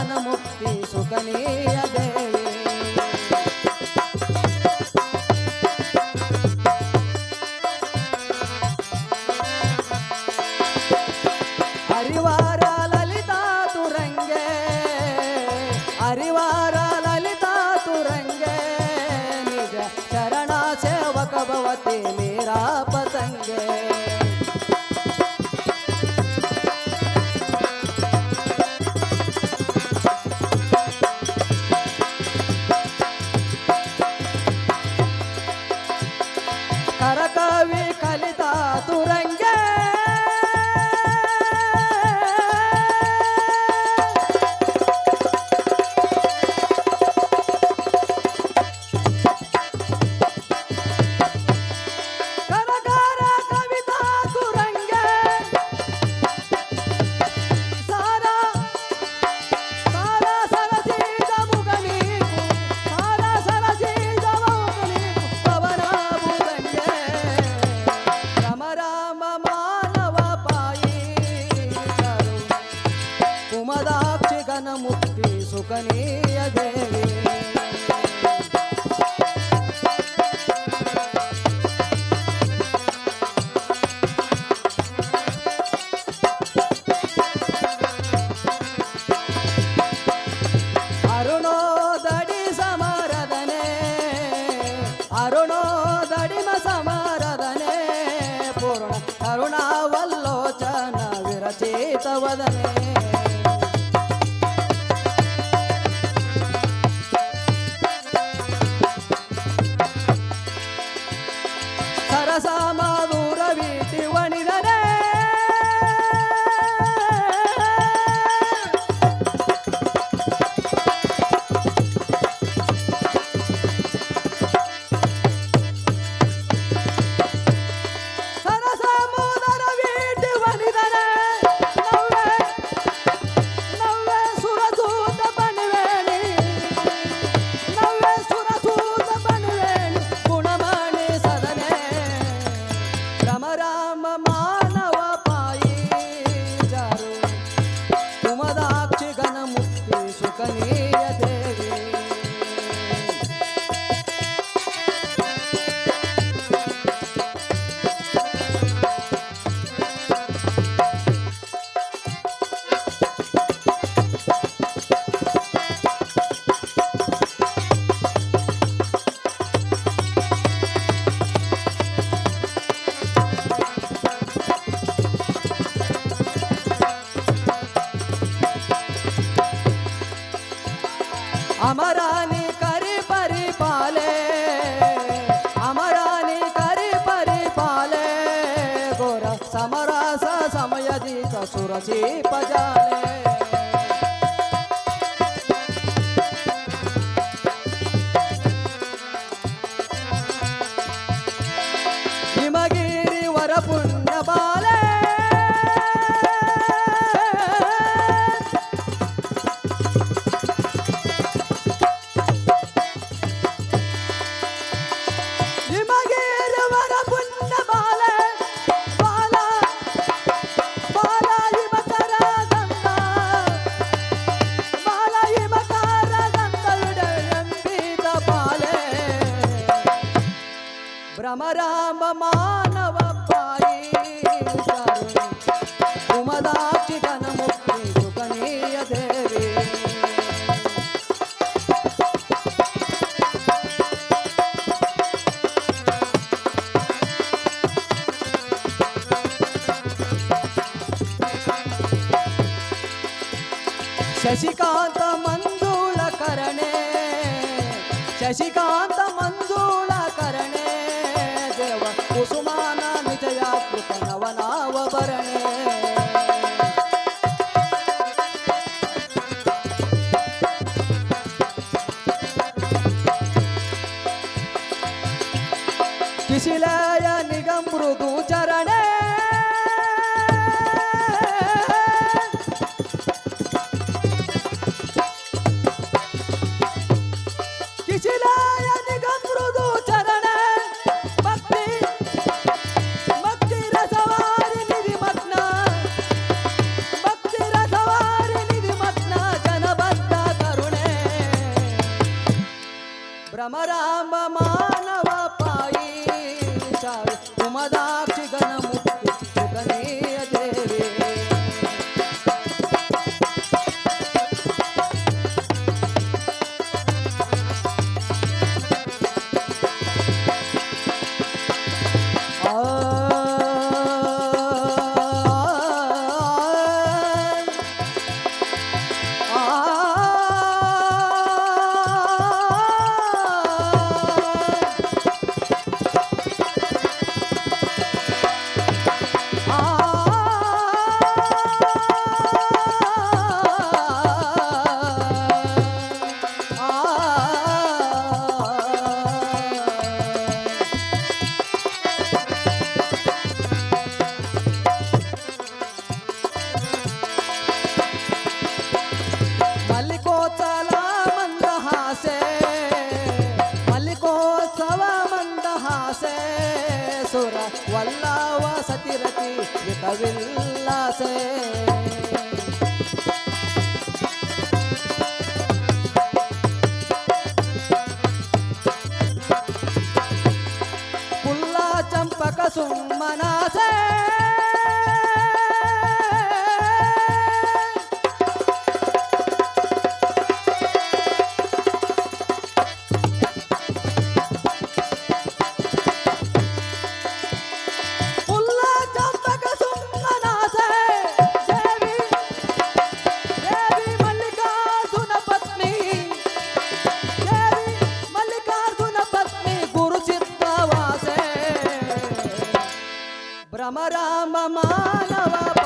జ్ఞానము తీసుకనేయ ಶ್ರೀ ದೇವಿ ಅರುಣೋದಡಿ ಸಮರದನೆ ಅರುಣೋದಡಿಮ ಸಮರದನೆ ಪೂರ್ಣ ಕರುಣಾವಲ್ಲೋಚನ ವಿರಚಿತವದನೆ सुरसी बजाले राम राम मानव पायी कुमदाची धनमुक्ती सुकनीय देवी शशिकांत मंजुळ करणे शशिकांत कुसुमाना विजया कृतनवनावरणे किशिलाय निगम मृदू चरण తిరతి విటవిల్లాసే పుల్లా చంపక సుమ్మనాసే రామ రామ మానవ